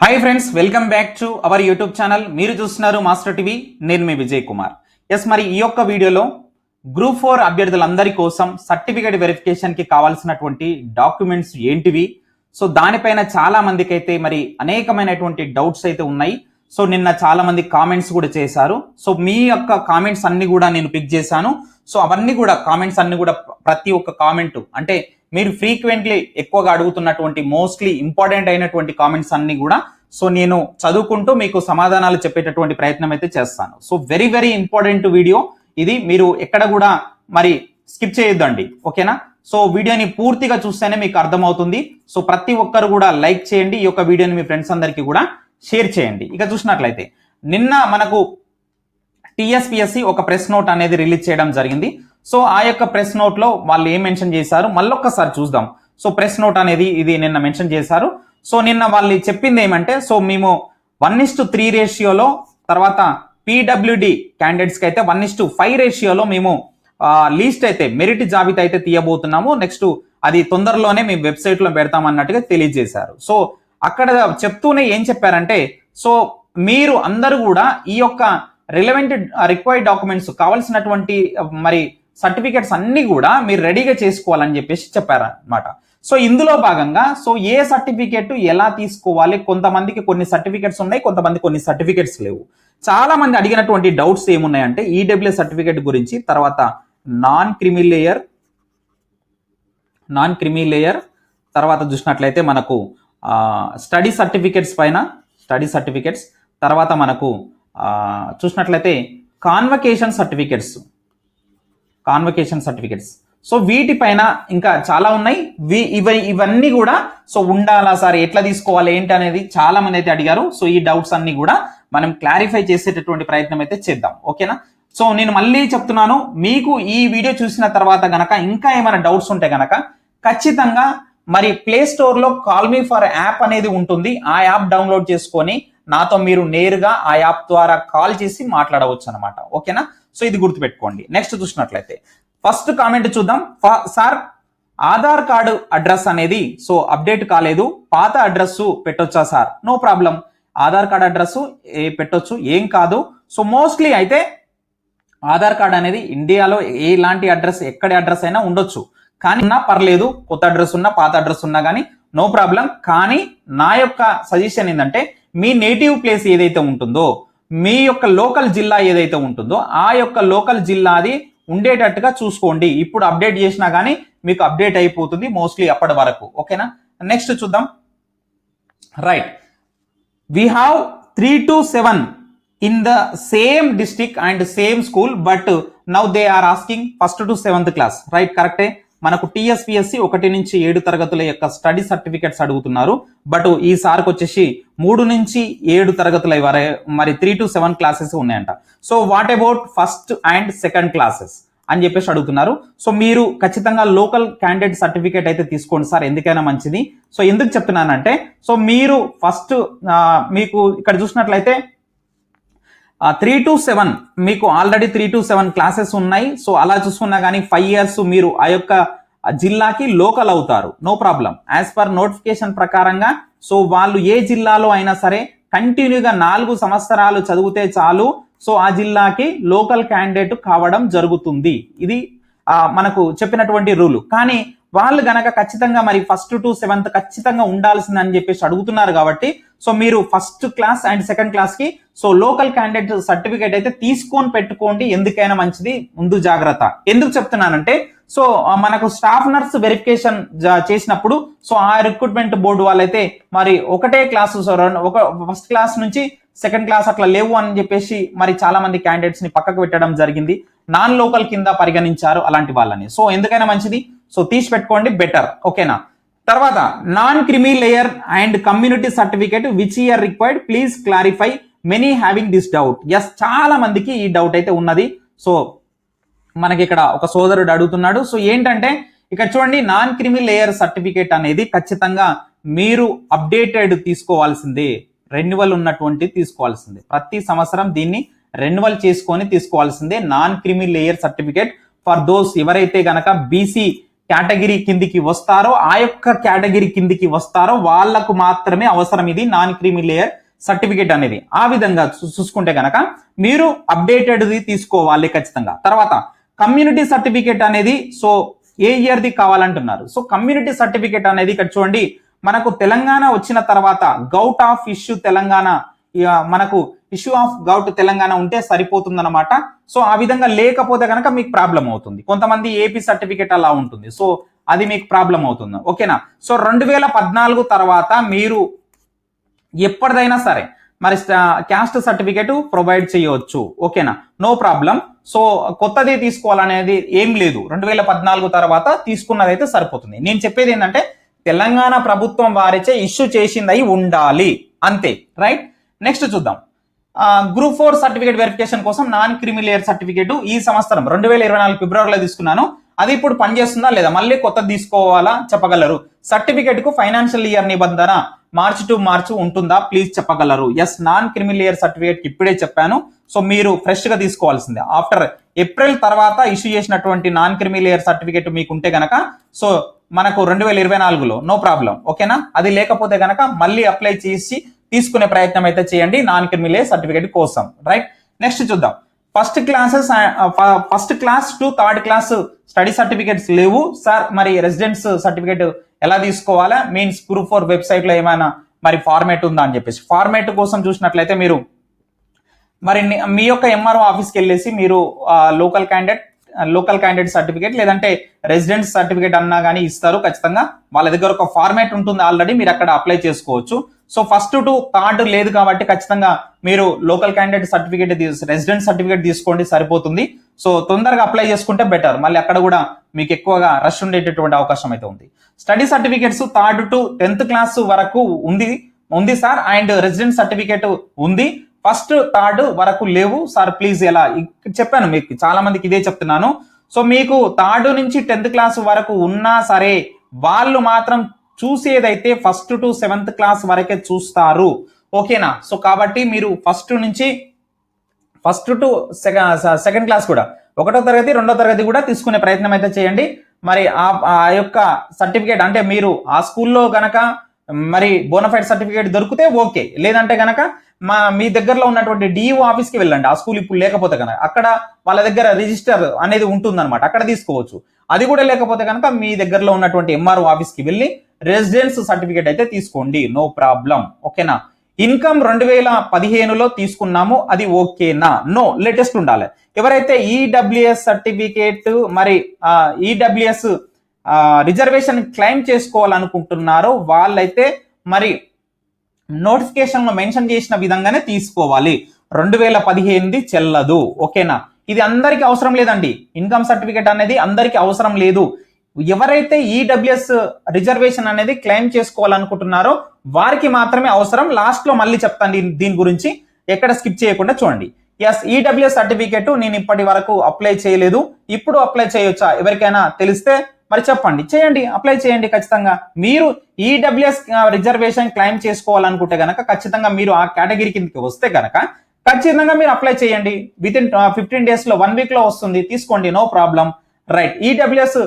Hi friends welcome back to our YouTube channel మీరు చూస్తున్నారు master TV నేను మీ Vijay Kumar. Yes మరి ఈ యొక్క వీడియోలో గ్రూప్ ఫోర్ అభ్యర్థులందరి కోసం సర్టిఫికేట్ వెరిఫికేషన్కి కావాల్సినటువంటి డాక్యుమెంట్స్ ఏంటివి? సో దానిపైన చాలా మందికి అయితే మరి అనేకమైనటువంటి డౌట్స్ అయితే ఉన్నాయి. సో నిన్న చాలా మంది కామెంట్స్ కూడా చేశారు. సో మీ యొక్క కామెంట్స్ అన్ని కూడా నేను పిక్ చేశాను. సో అవన్నీ కూడా కామెంట్స్ అన్ని కూడా ప్రతి ఒక్క కామెంట్ అంటే మీరు ఫ్రీక్వెంట్లీ ఎక్కువగా అడుగుతున్నటువంటి మోస్ట్లీ ఇంపార్టెంట్ అయినటువంటి కామెంట్స్ అన్ని కూడా సో నేను చదువుకుంటూ మీకు సమాధానాలు చెప్పేటటువంటి ప్రయత్నం అయితే చేస్తాను. So very very important video ఇది మీరు ఎక్కడ కూడా మరి స్కిప్ చేయొద్దండి. ఓకేనా? సో వీడియోని పూర్తిగా చూస్తేనే మీకు అర్థమవుతుంది. సో ప్రతి ఒక్కరు కూడా లైక్ చేయండి. ఈ యొక్క వీడియోని మీ ఫ్రెండ్స్ అందరికీ కూడా షేర్ చేయండి. ఇక చూసినట్లయితే నిన్న మనకు టిఎస్పిఎస్సి ఒక ప్రెస్ నోట్ అనేది రిలీజ్ చేయడం జరిగింది. సో ఆ యొక్క ప్రెస్ నోట్లో వాళ్ళు ఏం మెన్షన్ చేశారు? మళ్ళొక్కసారి చూద్దాం. సో ప్రెస్ నోట్ అనేది ఇది నిన్న మెన్షన్ చేశారు. సో నిన్న వాళ్ళు చెప్పింది ఏమంటే సో మేము వన్ ఇస్ టు త్రీ రేషియోలో తర్వాత పీడబ్ల్యూడి క్యాండిడేట్స్కి అయితే వన్ ఇస్ టు ఫైవ్ రేషియోలో మేము లీస్ట్ అయితే మెరిట్ జాబితా అయితే తీయబోతున్నాము. నెక్స్ట్ అది తొందరలోనే మేము వెబ్సైట్లో పెడతామన్నట్టుగా తెలియజేశారు. సో అక్కడ చెప్తూనే ఏం చెప్పారంటే సో మీరు అందరూ కూడా ఈ యొక్క రిలవెంట్ రిక్వైర్డ్ డాక్యుమెంట్స్ కావాల్సినటువంటి మరి సర్టిఫికెట్స్ అన్ని కూడా మీరు రెడీగా చేసుకోవాలని చెప్పేసి చెప్పారన్నమాట. సో ఇందులో భాగంగా సో ఏ సర్టిఫికెట్ ఎలా తీసుకోవాలి? కొంతమందికి కొన్ని సర్టిఫికెట్స్ ఉన్నాయి కొంతమంది కొన్ని సర్టిఫికెట్స్ లేవు. చాలా మంది అడిగినటువంటి డౌట్స్ ఏమున్నాయంటే ఈడబ్ల్యూ సర్టిఫికెట్ గురించి తర్వాత non creamy layer non creamy layer తర్వాత చూసినట్లయితే మనకు స్టడీ సర్టిఫికెట్స్ పైన స్టడీ సర్టిఫికెట్స్ తర్వాత మనకు చూసినట్లయితే convocation certificates. Convocation certificates so వీటిపైన ఇంకా చాలా ఉన్నాయి. ఇవి ఇవన్నీ కూడా సో ఉండాలా సార్? ఎట్లా తీసుకోవాలి? ఏంటి అనేది చాలా మంది అయితే అడిగారు. సో ఈ డౌట్స్ అన్ని కూడా మనం క్లారిఫై చేసేటటువంటి ప్రయత్నం అయితే చేద్దాం. ఓకేనా సో నేను మళ్ళీ చెప్తున్నాను. మీకు ఈ వీడియో చూసిన తర్వాత గనక ఇంకా ఏమైనా డౌట్స్ ఉంటే గనక ఖచ్చితంగా మరి ప్లే స్టోర్లో call me call me for app అనేది ఉంటుంది. ఆ యాప్ డౌన్లోడ్ చేసుకొని నాతో మీరు నేరుగా ఆ యాప్ ద్వారా కాల్ చేసి మాట్లాడవచ్చు అనమాట ఓకేనా? సో ఇది గుర్తుపెట్టుకోండి. నెక్స్ట్ చూసినట్లయితే ఫస్ట్ కామెంట్ చూద్దాం. ఫ- సార్ ఆధార్ కార్డు అడ్రస్ అనేది సో అప్డేట్ కాలేదు. పాత అడ్రస్ పెట్టొచ్చా sir no problem Aadhaar card address ఏ పెట్టొచ్చు? ఏం కాదు. సో మోస్ట్లీ అయితే ఆధార్ కార్డ్ అనేది ఇండియాలో ఎలాంటి అడ్రస్ ఎక్కడి అడ్రస్ అయినా ఉండొచ్చు. కానీ నా పర్లేదు. కొత్త అడ్రస్ ఉన్నా పాత అడ్రస్ ఉన్నా కానీ నో ప్రాబ్లం కానీ నా యొక్క సజెషన్ ఏంటంటే మీ నేటివ్ ప్లేస్ ఏదైతే ఉంటుందో మీ యొక్క లోకల్ జిల్లా ఏదైతే ఉంటుందో ఆ యొక్క లోకల్ జిల్లాది ఉండేటట్టుగా చూసుకోండి. ఇప్పుడు అప్డేట్ చేసినా కానీ మీకు అప్డేట్ అయిపోతుంది మోస్ట్లీ అప్పటి వరకు. ఓకేనా నెక్స్ట్ చూద్దాం. Right we have 3 to 7 in the same district and same school but uh, now they are asking first to seventh class. Right కరెక్టే మనకు టీఎస్పిఎస్సి ఒకటి నుంచి ఏడు తరగతుల యొక్క స్టడీ సర్టిఫికెట్స్ అడుగుతున్నారు. బట్ ఈ సార్కి వచ్చేసి మూడు నుంచి ఏడు తరగతుల వరే మరి త్రీ టు సెవెన్ క్లాసెస్ ఉన్నాయంట. So what about first and second classes అని చెప్పేసి అడుగుతున్నారు. సో మీరు ఖచ్చితంగా లోకల్ క్యాండిడేట్ సర్టిఫికేట్ అయితే తీసుకోండి సార్ ఎందుకైనా మంచిది. సో ఎందుకు చెప్తున్నానంటే సో మీరు ఫస్ట్ మీకు ఇక్కడ చూసినట్లయితే త్రీ టు సెవెన్ మీకు already three to seven classes ఉన్నాయి. సో అలా చూసుకున్నా కానీ ఫైవ్ ఇయర్స్ మీరు ఆ యొక్క జిల్లాకి లోకల్ అవుతారు. No problem as per notification ప్రకారంగా సో వాళ్ళు ఏ జిల్లాలో అయినా సరే కంటిన్యూగా నాలుగు సంవత్సరాలు చదివితే చాలు. సో ఆ జిల్లాకి లోకల్ క్యాండిడేట్ కావడం జరుగుతుంది. ఇది మనకు చెప్పినటువంటి రూల్ కానీ వాళ్ళు గనక ఖచ్చితంగా మరి ఫస్ట్ టు సెవెంత్ ఖచ్చితంగా ఉండాల్సింది అని చెప్పేసి అడుగుతున్నారు కాబట్టి సో మీరు ఫస్ట్ క్లాస్ అండ్ సెకండ్ క్లాస్కి సో లోకల్ క్యాండిడేట్ సర్టిఫికేట్ అయితే తీసుకొని పెట్టుకోండి. ఎందుకైనా మంచిది. ముందు జాగ్రత్త. ఎందుకు చెప్తున్నానంటే సో మనకు స్టాఫ్ నర్స్ వెరిఫికేషన్ చేసినప్పుడు సో ఆ రిక్రూట్మెంట్ బోర్డు వాళ్ళైతే మరి ఒకటే క్లాస్ ఒక ఫస్ట్ క్లాస్ నుంచి సెకండ్ క్లాస్ అట్లా లేవు అని చెప్పేసి మరి చాలా మంది క్యాండిడేట్స్ని పక్కకు పెట్టడం జరిగింది. నాన్ లోకల్ కింద పరిగణించారు అలాంటి వాళ్ళని. సో ఎందుకైనా మంచిది. సో తీసి పెట్టుకోండి బెటర్ ఓకేనా తర్వాత non creamy layer and community certificate which year required please clarify many having this doubt yes చాలా మందికి ఈ డౌట్ అయితే ఉన్నది. సో మనకి ఇక్కడ ఒక సోదరుడు అడుగుతున్నాడు. సో ఏంటంటే ఇక్కడ చూడండి నాన్ క్రిమి లేయర్ సర్టిఫికేట్ అనేది ఖచ్చితంగా మీరు అప్డేటెడ్ తీసుకోవాల్సిందే. రెన్యువల్ ఉన్నటువంటి తీసుకోవాల్సిందే. ప్రతి సంవత్సరం దీన్ని రెన్యువల్ చేసుకొని తీసుకోవాల్సిందే. Non creamy layer certificate for those ఎవరైతే గనక బీసీ కేటగిరీ కిందికి వస్తారో ఆ యొక్క కేటగిరీ కిందికి వస్తారో వాళ్ళకు మాత్రమే అవసరం ఇది నాన్ క్రీమీ లేయర్ సర్టిఫికేట్ అనేది. ఆ విధంగా చూసుకుంటే కనుక మీరు అప్డేటెడ్ది తీసుకోవాలి ఖచ్చితంగా. తర్వాత కమ్యూనిటీ సర్టిఫికేట్ అనేది సో ఏ ఇయర్ది కావాలంటున్నారు. సో కమ్యూనిటీ సర్టిఫికేట్ అనేది ఇక్కడ చూడండి మనకు తెలంగాణ వచ్చిన తర్వాత గౌట్ ఆఫ్ ఇష్యూ తెలంగాణ మనకు ఇష్యూ ఆఫ్ గౌట్ తెలంగాణ ఉంటే సరిపోతుందన్నమాట. సో ఆ విధంగా లేకపోతే కనుక మీకు ప్రాబ్లం అవుతుంది. కొంతమంది ఏపీ సర్టిఫికేట్ అలా ఉంటుంది. సో అది మీకు ప్రాబ్లం అవుతుంది. ఓకేనా సో రెండు వేల పద్నాలుగు తర్వాత మీరు ఎప్పటిదైనా సరే మరి క్యాస్ట్ సర్టిఫికేట్ ప్రొవైడ్ చేయవచ్చు. ఓకేనా నో? ప్రాబ్లం సో కొత్తది తీసుకోవాలనేది ఏం లేదు. రెండు వేల పద్నాలుగు తర్వాత తీసుకున్నది అయితే సరిపోతుంది. నేను చెప్పేది ఏంటంటే తెలంగాణ ప్రభుత్వం వారిచే ఇష్యూ చేసింది అయి ఉండాలి. అంతే. రైట్ నెక్స్ట్ చూద్దాం. గ్రూప్ ఫోర్ సర్టిఫికేట్ వెరిఫికేషన్ కోసం నాన్ క్రిమిలేయర్ సర్టిఫికేట్ ఈ సంవత్సరం రెండు వేల ఇరవై నాలుగు ఫిబ్రవరిలో తీసుకున్నాను. అది ఇప్పుడు పనిచేస్తుందా లేదా? మళ్ళీ కొత్తది తీసుకోవాలా? చెప్పగలరు. సర్టిఫికేట్కు ఫైనాన్షియల్ ఇయర్ నిబంధన మార్చ్ టు మార్చ్ ఉంటుందా? ప్లీజ్ చెప్పగలరు. Yes non creamy layer certificate ఇప్పుడే చెప్పాను. సో మీరు ఫ్రెష్గా తీసుకోవాల్సిందే. ఆఫ్టర్ ఏప్రిల్ తర్వాత ఇష్యూ చేసినటువంటి నాన్ క్రిమిలేయర్ సర్టిఫికేట్ మీకు ఉంటే గనక సో మనకు రెండు వేల ఇరవై నాలుగులో నో ప్రాబ్లం ఓకేనా అది లేకపోతే గనక మళ్ళీ అప్లై చేసి తీసుకునే ప్రయత్నం అయితే చేయండి. నాన్ క్రిమిలే సర్టిఫికేట్ కోసం. రైట్ నెక్స్ట్ చూద్దాం. First classes first class to third class study certificates లేవు. సార్ మరి రెసిడెన్స్ సర్టిఫికేట్ ఎలా తీసుకోవాలా? మీన్స్ గ్రూప్ ఫోర్ వెబ్సైట్లో ఏమైనా మరి ఫార్మేట్ ఉందా అని చెప్పేసి. ఫార్మేట్ కోసం చూసినట్లయితే మీరు మరి మీ యొక్క ఎంఆర్ఓ ఆఫీస్కి వెళ్ళేసి మీరు uh, local candidate local candidate certificate లేదంటే రెసిడెన్స్ సర్టిఫికేట్ అన్నా కానీ ఇస్తారు ఖచ్చితంగా. వాళ్ళ దగ్గర ఒక ఫార్మేట్ ఉంటుంది ఆల్రెడీ మీరు అక్కడ అప్లై చేసుకోవచ్చు. సో ఫస్ట్ టు థర్డ్ లేదు కాబట్టి ఖచ్చితంగా మీరు local candidate certificate resident certificate తీసుకోండి సరిపోతుంది. సో తొందరగా అప్లై చేసుకుంటే బెటర్ మళ్ళీ అక్కడ కూడా మీకు ఎక్కువగా రష్ ఉండేటటువంటి అవకాశం అయితే ఉంది. Study certificates third to tenth class వరకు ఉంది ఉంది సార్ అండ్ రెసిడెంట్ సర్టిఫికేట్ ఉంది. ఫస్ట్ థర్డ్ వరకు లేవు. సార్ ప్లీజ్ ఎలా? చెప్పాను మీకు. చాలా మందికి ఇదే చెప్తున్నాను. సో మీకు థర్డ్ నుంచి టెన్త్ క్లాస్ వరకు ఉన్నా సరే వాళ్ళు మాత్రం చూసేదైతే ఫస్ట్ టు సెవెంత్ క్లాస్ వరకే చూస్తారు. ఓకేనా? సో కాబట్టి మీరు ఫస్ట్ నుంచి ఫస్ట్ టు సెకండ్ క్లాస్ కూడా ఒకటో తరగతి రెండో తరగతి కూడా తీసుకునే ప్రయత్నం అయితే చేయండి. మరి ఆ ఆ యొక్క సర్టిఫికేట్ అంటే మీరు ఆ స్కూల్లో గనక మరి బోనఫైడ్ సర్టిఫికేట్ దొరికితే ఓకే. లేదంటే గనక మా మీ దగ్గరలో ఉన్నటువంటి డిఓ ఆఫీస్కి వెళ్ళండి. ఆ స్కూల్ ఇప్పుడు లేకపోతే కనుక అక్కడ వాళ్ళ దగ్గర రిజిస్టర్ అనేది ఉంటుందన్నమాట. అక్కడ తీసుకోవచ్చు. అది కూడా లేకపోతే కనుక మీ దగ్గరలో ఉన్నటువంటి ఎంఆర్ఓ ఆఫీస్కి వెళ్ళి రెసిడెన్స్ సర్టిఫికేట్ అయితే తీసుకోండి. నో ప్రాబ్లం ఓకేనా ఇన్కమ్ రెండు వేల పదిహేనులో తీసుకున్నాము. అది ఓకేనా నో? లేటెస్ట్ ఉండాలి. ఎవరైతే ఈడబ్ల్యూఎస్ సర్టిఫికేట్ మరి ఈడబ్ల్యూఎస్ రిజర్వేషన్ క్లెయిమ్ చేసుకోవాలనుకుంటున్నారో వాళ్ళైతే మరి నోటిఫికేషన్లో మెన్షన్ చేసిన విధంగానే తీసుకోవాలి. రెండు వేల పదిహేనుది చెల్లదు. ఓకేనా? ఇది అందరికీ అవసరం లేదండి. ఇన్కమ్ సర్టిఫికేట్ అనేది అందరికీ అవసరం లేదు. ఎవరైతే ఈడబ్ల్యూఎస్ రిజర్వేషన్ అనేది క్లెయిమ్ చేసుకోవాలనుకుంటున్నారో వారికి మాత్రమే అవసరం. లాస్ట్లో మళ్ళీ చెప్తాను దీని- దీని గురించి. ఎక్కడ స్కిప్ చేయకుండా చూడండి. ఎస్ ఈడబ్ల్యూఎస్ సర్టిఫికేట్ నేను ఇప్పటి వరకు అప్లై చేయలేదు. ఇప్పుడు అప్లై చేయొచ్చా? ఎవరికైనా తెలిస్తే మరి చెప్పండి చేయండి అప్లై చేయండి ఖచ్చితంగా. మీరు ఈడబ్ల్యూఎస్ రిజర్వేషన్ క్లెయిమ్ చేసుకోవాలనుకుంటే గనక ఖచ్చితంగా మీరు ఆ కేటగిరీ కిందకి వస్తే కనుక ఖచ్చితంగా మీరు అప్లై చేయండి. విత్ ఇన్ ఫిఫ్టీన్ డేస్లో వన్ వీక్లో వస్తుంది. తీసుకోండి నో ప్రాబ్లం రైట్ ఈడబ్ల్యూఎస్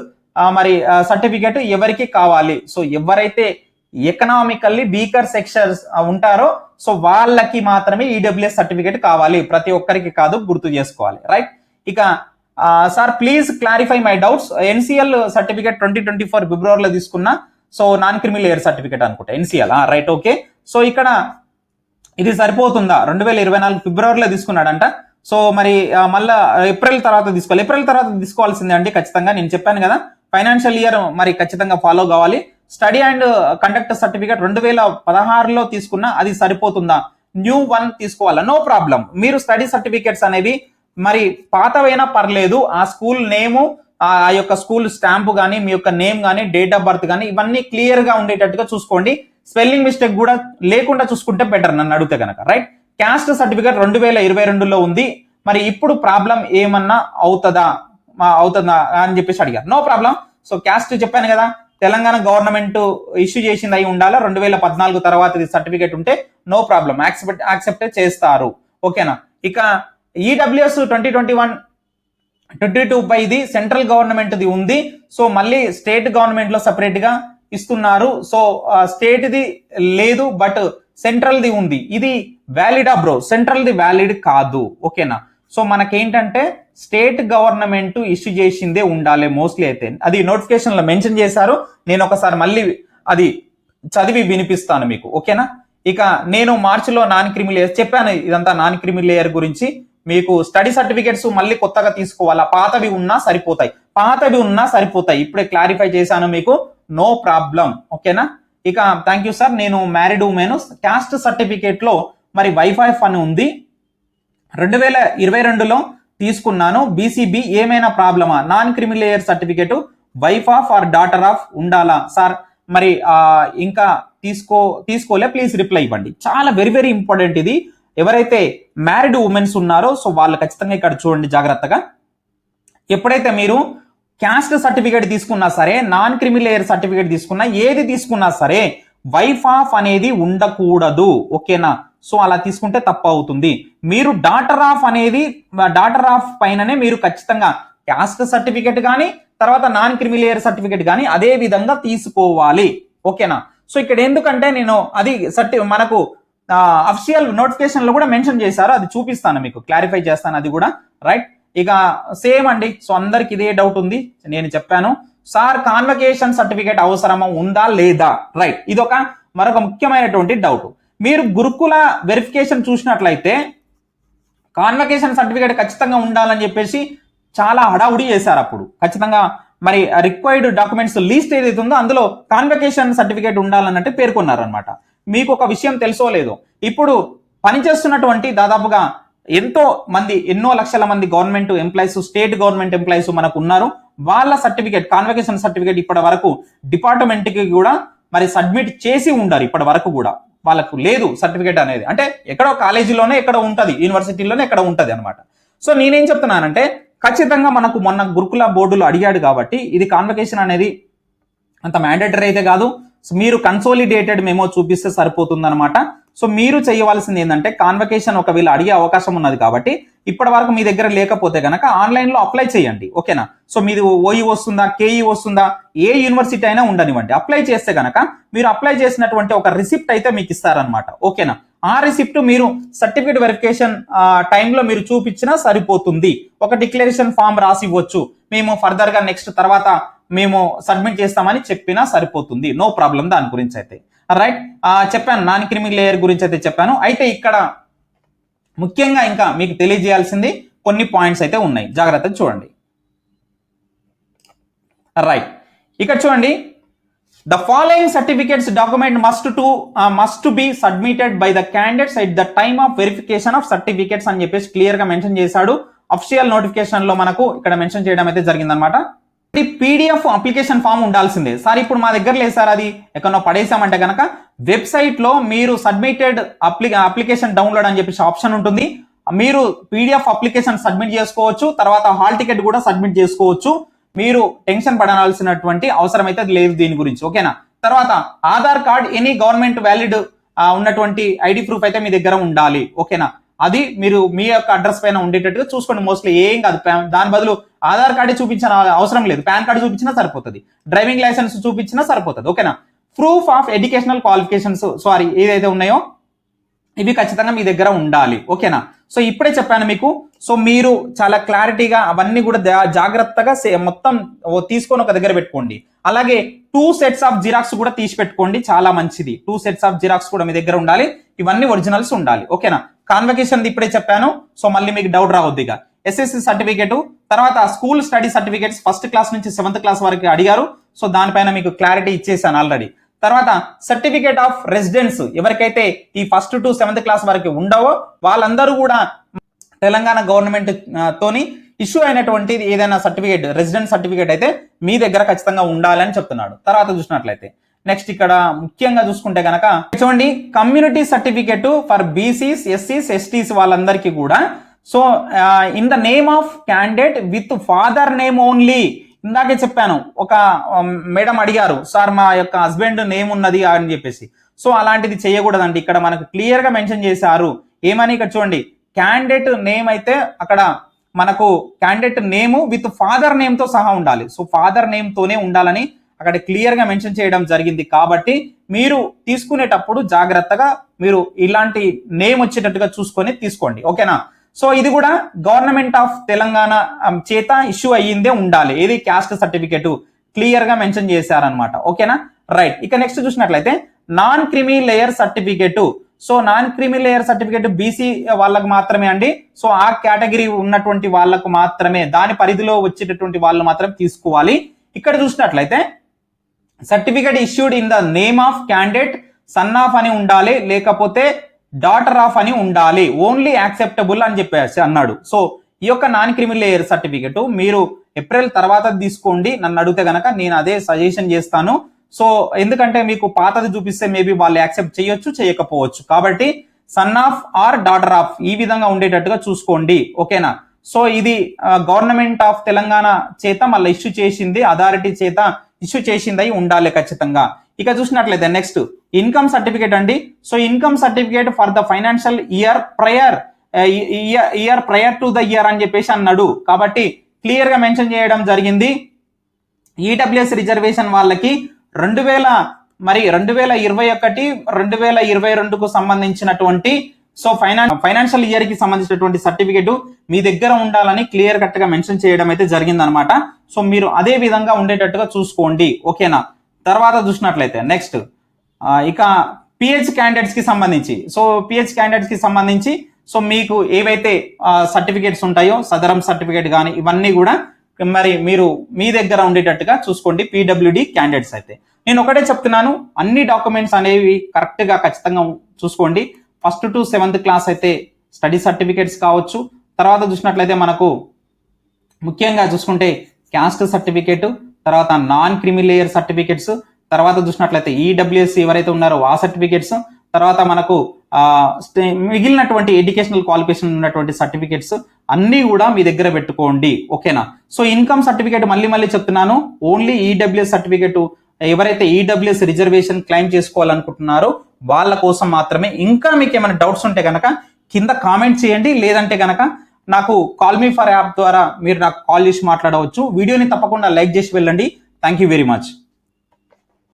మరి సర్టిఫికేట్ ఎవరికి కావాలి? సో ఎవరైతే ఎకనామికల్లీ వీకర్ సెక్షన్స్ ఉంటారో సో వాళ్ళకి మాత్రమే ఈడబ్ల్యూఎస్ సర్టిఫికేట్ కావాలి. ప్రతి ఒక్కరికి కాదు గుర్తు చేసుకోవాలి. రైట్ ఇక sir please clarify my doubts NCL certificate twenty twenty four ఫిబ్రవరిలో తీసుకున్నా. So non criminal air certificate అనుకుంటా ఎన్సిఎల్ రైట్ ఓకే సో ఇక్కడ ఇది సరిపోతుందా? రెండు వేల ఇరవై నాలుగు ఫిబ్రవరిలో తీసుకున్నాడంట. సో మరి మళ్ళీ మళ్ళా ఏప్రిల్ తర్వాత తీసుకోవాలి. ఏప్రిల్ తర్వాత తీసుకోవాల్సిందే అండి ఖచ్చితంగా నేను చెప్పాను కదా. ఫైనాన్షియల్ ఇయర్ మరి ఖచ్చితంగా ఫాలో కావాలి. స్టడీ అండ్ కండక్ట్ సర్టిఫికేట్ రెండు వేల పదహారులో తీసుకున్నా అది సరిపోతుందా? న్యూ వన్ తీసుకోవాలా? నో ప్రాబ్లం మీరు స్టడీ సర్టిఫికేట్స్ అనేవి మరి పాతవైనా పర్లేదు ఆ స్కూల్ నేము ఆ యొక్క స్కూల్ స్టాంప్ కానీ మీ యొక్క నేమ్ కానీ డేట్ ఆఫ్ బర్త్ కానీ ఇవన్నీ క్లియర్గా ఉండేటట్టుగా చూసుకోండి. స్పెల్లింగ్ మిస్టేక్ కూడా లేకుండా చూసుకుంటే బెటర్ నన్ను అడిగితే కనుక రైట్? క్యాస్ట్ సర్టిఫికేట్ రెండు వేల ఇరవై రెండులో ఉంది. మరి ఇప్పుడు ప్రాబ్లం ఏమన్నా అవుతుందా? మా- అవుతుందా అని చెప్పేసి అడిగారు. No problem. సో క్యాస్ట్ చెప్పాను కదా తెలంగాణ గవర్నమెంట్ ఇష్యూ చేసింది అయి ఉండాలా? రెండు వేల పద్నాలుగు తర్వాత ఇది సర్టిఫికేట్ ఉంటే నో ప్రాబ్లం. యాక్సెప్ట్ యాక్సెప్ట్ చేస్తారు. ఓకేనా? ఇక EWS twenty twenty one twenty two పై ఇది సెంట్రల్ గవర్నమెంట్ది ఉంది. సో మళ్ళీ స్టేట్ గవర్నమెంట్లో సపరేట్గా ఇస్తున్నారు. సో స్టేట్ది లేదు బట్ సెంట్రల్ది ఉంది. ఇది వ్యాలిడా బ్రో సెంట్రల్ ది వ్యాలిడ్ కాదు. ఓకేనా సో మనకేంటంటే స్టేట్ గవర్నమెంట్ ఇష్యూ చేసిందే ఉండాలి మోస్ట్లీ అయితే. అది నోటిఫికేషన్లో మెన్షన్ చేశారు. నేను ఒకసారి మళ్ళీ అది చదివి వినిపిస్తాను మీకు. ఓకేనా ఇక నేను మార్చిలో నాన్ క్రిమిలేయర్ చెప్పాను ఇదంతా నాన్ క్రిమిలేయర్ గురించి. మీకు స్టడీ సర్టిఫికేట్స్ మళ్ళీ కొత్తగా తీసుకోవాలా? పాతవి ఉన్నా సరిపోతాయి. పాతవి ఉన్నా సరిపోతాయి. ఇప్పుడే క్లారిఫై చేశాను మీకు. నో ప్రాబ్లం ఓకేనా ఇక థ్యాంక్ యూ సార్ నేను మ్యారీడ్ ఉమెన్ క్యాస్ట్ సర్టిఫికేట్లో మరి వైఫై అని ఉంది. రెండు వేల ఇరవై రెండులో తీసుకున్నాను. బీసీబీ ఏమైనా ప్రాబ్లమా non creamy layer certificate wife of or daughter of ఉండాలా? సార్ మరి ఇంకా తీసుకో తీసుకోలే. ప్లీజ్ రిప్లై ఇవ్వండి. చాలా వెరీ వెరీ ఇంపార్టెంట్ ఇది. ఎవరైతే మ్యారీడ్ ఉమెన్స్ ఉన్నారో సో వాళ్ళు ఖచ్చితంగా ఇక్కడ చూడండి జాగ్రత్తగా. ఎప్పుడైతే మీరు క్యాస్ట్ సర్టిఫికేట్ తీసుకున్నా సరే నాన్ క్రిమిలేయర్ సర్టిఫికేట్ తీసుకున్నా ఏది తీసుకున్నా సరే వైఫ్ ఆఫ్ అనేది ఉండకూడదు. ఓకేనా? సో అలా తీసుకుంటే తప్ప అవుతుంది. మీరు డాటర్ ఆఫ్ అనేది డాటర్ ఆఫ్ పైననే మీరు ఖచ్చితంగా క్యాస్ట్ సర్టిఫికేట్ కానీ తర్వాత నాన్ క్రిమిలేయర్ సర్టిఫికేట్ కానీ అదే విధంగా తీసుకోవాలి. ఓకేనా? సో ఇక్కడ ఎందుకంటే నేను అది సర్టి మనకు అఫిషియల్ నోటిఫికేషన్లో కూడా మెన్షన్ చేశారు. అది చూపిస్తాను మీకు. క్లారిఫై చేస్తాను అది కూడా. రైట్ ఇక సేమ్ అండి. సో అందరికి ఇదే డౌట్ ఉంది. నేను చెప్పాను. సార్ కాన్వకేషన్ సర్టిఫికేట్ అవసరమా? ఉందా? లేదా? రైట్ ఇది ఒక మరొక ముఖ్యమైనటువంటి డౌట్ మీరు గురుకుల వెరిఫికేషన్ చూసినట్లయితే కాన్వకేషన్ సర్టిఫికేట్ ఖచ్చితంగా ఉండాలని చెప్పేసి చాలా హడావుడి చేశారు అప్పుడు. ఖచ్చితంగా మరి రిక్వైర్డ్ డాక్యుమెంట్స్ లీస్ట్ ఏదైతే ఉందో అందులో కాన్వకేషన్ సర్టిఫికేట్ ఉండాలన్నట్టు పేర్కొన్నారు అనమాట మీకు ఒక విషయం తెలుసో లేదో? ఇప్పుడు పనిచేస్తున్నటువంటి దాదాపుగా ఎంతో మంది ఎన్నో లక్షల మంది government employees state government employees మనకు ఉన్నారు వాళ్ళ సర్టిఫికేట్ కాన్వకేషన్ సర్టిఫికేట్ ఇప్పటి వరకు డిపార్ట్మెంట్కి కూడా మరి సబ్మిట్ చేసి ఉండారు ఇప్పటి వరకు కూడా. వాళ్ళకు లేదు సర్టిఫికేట్ అనేది. అంటే ఎక్కడో కాలేజీలోనే ఎక్కడో ఉంటుంది యూనివర్సిటీలోనే ఎక్కడ ఉంటుంది అనమాట సో నేనేం చెప్తున్నానంటే ఖచ్చితంగా మనకు మొన్న గురుకుల బోర్డులో అడిగాడు కాబట్టి ఇది కాన్వకేషన్ అనేది అంత మ్యాండేటరీ అయితే కాదు. మీరు కన్సోలిడేటెడ్ మెమో చూపిస్తే సరిపోతుందన్నమాట. సో మీరు చేయవలసింది ఏంటంటే కాన్వకేషన్ ఒకవేళ అడిగే అవకాశం ఉన్నది కాబట్టి ఇప్పటి వరకు మీ దగ్గర లేకపోతే గనక ఆన్లైన్లో అప్లై చేయండి. ఓకేనా సో మీది ఓఈ వస్తుందా కేఈ వస్తుందా ఏ యూనివర్సిటీ అయినా ఉండనివ్వండి. అప్లై చేస్తే గనక మీరు అప్లై చేసినటువంటి ఒక రిసిప్ట్ అయితే మీకు ఇస్తారనమాట ఓకేనా ఆ రిసిప్ట్ మీరు సర్టిఫికేట్ వెరిఫికేషన్ టైంలో మీరు చూపించినా సరిపోతుంది. ఒక డిక్లరేషన్ ఫామ్ రాసి ఇవ్వచ్చు. మేము ఫర్దర్గా నెక్స్ట్ తర్వాత మేము సబ్మిట్ చేస్తామని చెప్పినా సరిపోతుంది. నో ప్రాబ్లం దాని గురించి అయితే. రైట్ చెప్పాను నాన్ క్రిమి లేయర్ గురించి అయితే చెప్పాను. అయితే ఇక్కడ ముఖ్యంగా ఇంకా మీకు తెలియజేయాల్సింది కొన్ని పాయింట్స్ అయితే ఉన్నాయి. జాగ్రత్తగా చూడండి. రైట్ ఇక్కడ చూడండి the following certificates document must to must be submitted by the candidates at the time of verification of certificates అని చెప్పేసి క్లియర్గా మెన్షన్ చేశాడు. అఫిషియల్ నోటిఫికేషన్లో మనకు ఇక్కడ మెన్షన్ చేయడం అయితే జరిగిందనమాట ఇది పీడిఎఫ్ అప్లికేషన్ ఫామ్ ఉండాల్సిందే. సార్ ఇప్పుడు మా దగ్గర లేదు సార్ అది. ఎక్కడో పడేసామంటే కనుక వెబ్సైట్లో మీరు సబ్మిటెడ్ అప్లి అప్లికేషన్ డౌన్లోడ్ అని చెప్పేసి ఆప్షన్ ఉంటుంది. మీరు పీడిఎఫ్ అప్లికేషన్ సబ్మిట్ చేసుకోవచ్చు. తర్వాత హాల్ టికెట్ కూడా సబ్మిట్ చేసుకోవచ్చు. మీరు టెన్షన్ పడాల్సినటువంటి అవసరం అయితే లేదు దీని గురించి ఓకేనా? తర్వాత Aadhaar card any government valid ఉన్నటువంటి ఐడి ప్రూఫ్ అయితే మీ దగ్గర ఉండాలి ఓకేనా? అది మీరు మీ యొక్క అడ్రస్ పైన ఉండేటట్టుగా చూసుకోండి మోస్ట్లీ ఏం కాదు దాని బదులు ఆధార్ కార్డు చూపించిన అవసరం లేదు పాన్ కార్డు చూపించినా సరిపోతుంది డ్రైవింగ్ లైసెన్స్ చూపించినా సరిపోతుంది ఓకేనా? Proof of educational qualifications sorry ఏదైతే ఉన్నాయో ఇవి ఖచ్చితంగా మీ దగ్గర ఉండాలి ఓకేనా? సో ఇప్పుడే చెప్పాను మీకు సో మీరు చాలా క్లారిటీగా అవన్నీ కూడా జాగ్రత్తగా సే- మొత్తం తీసుకొని ఒక దగ్గర పెట్టుకోండి. అలాగే టూ సెట్స్ ఆఫ్ జిరాక్స్ కూడా తీసి పెట్టుకోండి చాలా మంచిది. టూ సెట్స్ ఆఫ్ జిరాక్స్ కూడా మీ దగ్గర ఉండాలి. ఇవన్నీ ఒరిజినల్స్ ఉండాలి. ఓకేనా కాన్వకేషన్ ఇప్పుడే చెప్పాను. సో మళ్ళీ మీకు డౌట్ రావద్దు ఇక. ఎస్ఎస్సి సర్టిఫికేట్ తర్వాత school study certificates first class నుంచి సెవెంత్ క్లాస్ వరకు అడిగారు. సో దానిపైన మీకు క్లారిటీ ఇచ్చేసాను ఆల్రెడీ తర్వాత సర్టిఫికేట్ ఆఫ్ రెసిడెన్స్ ఎవరికైతే ఈ ఫస్ట్ టు సెవెంత్ క్లాస్ వరకు ఉండవో వాళ్ళందరూ కూడా తెలంగాణ గవర్నమెంట్ తోని ఇష్యూ అయినటువంటి ఏదైనా సర్టిఫికేట్ రెసిడెంట్ సర్టిఫికేట్ అయితే మీ దగ్గర ఖచ్చితంగా ఉండాలని చెప్తున్నాడు. తర్వాత చూసినట్లయితే. నెక్స్ట్ ఇక్కడ ముఖ్యంగా చూసుకుంటే కనుక చూడండి కమ్యూనిటీ సర్టిఫికేట్ ఫర్ బీసీస్ ఎస్సీస్ ఎస్టీస్ వాళ్ళందరికీ కూడా so in the name of candidate with father name only ఇందాకే చెప్పాను ఒక మేడం అడిగారు సార్ మా యొక్క హస్బెండ్ నేమ్ ఉన్నది అని చెప్పేసి. సో అలాంటిది చేయకూడదండి. ఇక్కడ మనకు క్లియర్గా మెన్షన్ చేశారు. ఏమని ఇక్కడ చూడండి క్యాండిడేట్ నేమ్ అయితే అక్కడ మనకు క్యాండిడేట్ నేమ్ విత్ ఫాదర్ నేమ్తో సహా ఉండాలి. సో ఫాదర్ నేమ్తోనే ఉండాలని అక్కడ క్లియర్గా మెన్షన్ చేయడం జరిగింది కాబట్టి మీరు తీసుకునేటప్పుడు జాగ్రత్తగా మీరు ఇలాంటి నేమ్ వచ్చేటట్టుగా చూసుకొని తీసుకోండి. ఓకేనా సో ఇది కూడా గవర్నమెంట్ ఆఫ్ తెలంగాణ చేత ఇష్యూ అయ్యిందే ఉండాలి. ఏది? క్యాస్ట్ సర్టిఫికేట్ క్లియర్గా మెన్షన్ చేశారనమాట ఓకేనా రైట్ ఇక నెక్స్ట్ చూసినట్లయితే non creamy layer certificate so non creamy layer certificate BC వాళ్ళకు మాత్రమే అండి. సో ఆ కేటగిరీ ఉన్నటువంటి వాళ్ళకు మాత్రమే దాని పరిధిలో వచ్చేటటువంటి వాళ్ళు మాత్రం తీసుకోవాలి. ఇక్కడ చూసినట్లయితే certificate issued in the name of candidate son of అని ఉండాలి లేకపోతే డాటర్ ఆఫ్ అని ఉండాలి. ఓన్లీ యాక్సెప్టబుల్ అని చెప్పేసి అన్నాడు. సో ఈ యొక్క నాన్ క్రిమినల్ లేయర్ సర్టిఫికెట్ మీరు ఏప్రిల్ తర్వాత తీసుకోండి. నన్ను అడిగితే గనక నేను అదే సజెషన్ చేస్తాను. సో ఎందుకంటే మీకు పాతది చూపిస్తే మేబీ వాళ్ళు యాక్సెప్ట్ చేయొచ్చు చేయకపోవచ్చు. కాబట్టి son of or daughter of ఈ విధంగా ఉండేటట్టుగా చూసుకోండి. ఓకేనా? సో ఇది గవర్నమెంట్ ఆఫ్ తెలంగాణ చేత మళ్ళీ ఇష్యూ చేసింది అథారిటీ చేత ఇష్యూ చేసింది అయి ఉండాలి ఖచ్చితంగా. ఇక చూసినట్లయితే నెక్స్ట్ ఇన్కమ్ సర్టిఫికేట్ అండి. So income certificate for the financial year prior year prior to the year అని చెప్పేసి అన్నాడు. కాబట్టి క్లియర్గా మెన్షన్ చేయడం జరిగింది. ఈడబ్ల్యూఎస్ రిజర్వేషన్ వాళ్ళకి రెండు వేల మరి రెండు వేల ఇరవై ఒకటి రెండు వేల ఇరవై రెండుకు సంబంధించినటువంటి సో ఫైనాన్ ఫైనాన్షియల్ ఇయర్కి సంబంధించినటువంటి సర్టిఫికేట్ మీ దగ్గర ఉండాలని క్లియర్ కట్గా మెన్షన్ చేయడం అయితే జరిగిందనమాట. సో మీరు అదే విధంగా ఉండేటట్టుగా చూసుకోండి. ఓకేనా? తర్వాత చూసినట్లయితే నెక్స్ట్. ఇక పిహెచ్ క్యాండిడేట్స్కి సంబంధించి. సో పిహెచ్ క్యాండిడేట్స్కి సంబంధించి సో మీకు ఏవైతే సర్టిఫికేట్స్ ఉంటాయో సదరం సర్టిఫికేట్ కానీ ఇవన్నీ కూడా మరి మీరు మీ దగ్గర ఉండేటట్టుగా చూసుకోండి పీడబ్ల్యూడి క్యాండిడేట్స్ అయితే. నేను ఒకటే చెప్తున్నాను అన్ని డాక్యుమెంట్స్ అనేవి కరెక్ట్గా ఖచ్చితంగా చూసుకోండి. ఫస్ట్ టు సెవెంత్ క్లాస్ అయితే స్టడీ సర్టిఫికేట్స్ కావచ్చు. తర్వాత చూసినట్లయితే మనకు ముఖ్యంగా చూసుకుంటే క్యాస్ట్ సర్టిఫికేట్ తర్వాత నాన్ క్రిమిలేయర్ సర్టిఫికేట్స్ తర్వాత చూసినట్లయితే ఈడబ్ల్యూఎస్ ఎవరైతే ఉన్నారో ఆ సర్టిఫికేట్స్ తర్వాత మనకు స్టే- మిగిలినటువంటి ఎడ్యుకేషనల్ క్వాలిఫికేషన్ ఉన్నటువంటి సర్టిఫికేట్స్ అన్నీ కూడా మీ దగ్గర పెట్టుకోండి. ఓకేనా? సో ఇన్కమ్ సర్టిఫికేట్ మళ్ళీ మళ్ళీ చెప్తున్నాను. ఓన్లీ ఈడబ్ల్యూఎస్ సర్టిఫికేట్ ఎవరైతే ఈడబ్ల్యూఎస్ రిజర్వేషన్ క్లెయిమ్ చేసుకోవాలనుకుంటున్నారో వాళ్ళ కోసం మాత్రమే. ఇంకా మీకు ఏమైనా డౌట్స్ ఉంటే కనుక కింద కామెంట్ చేయండి. లేదంటే కనుక నాకు కాల్ మీ ఫర్ యాప్ ద్వారా మీరు నాకు కాల్ చేసి మాట్లాడవచ్చు. వీడియోని తప్పకుండా లైక్ చేసి వెళ్ళండి. Thank you very much.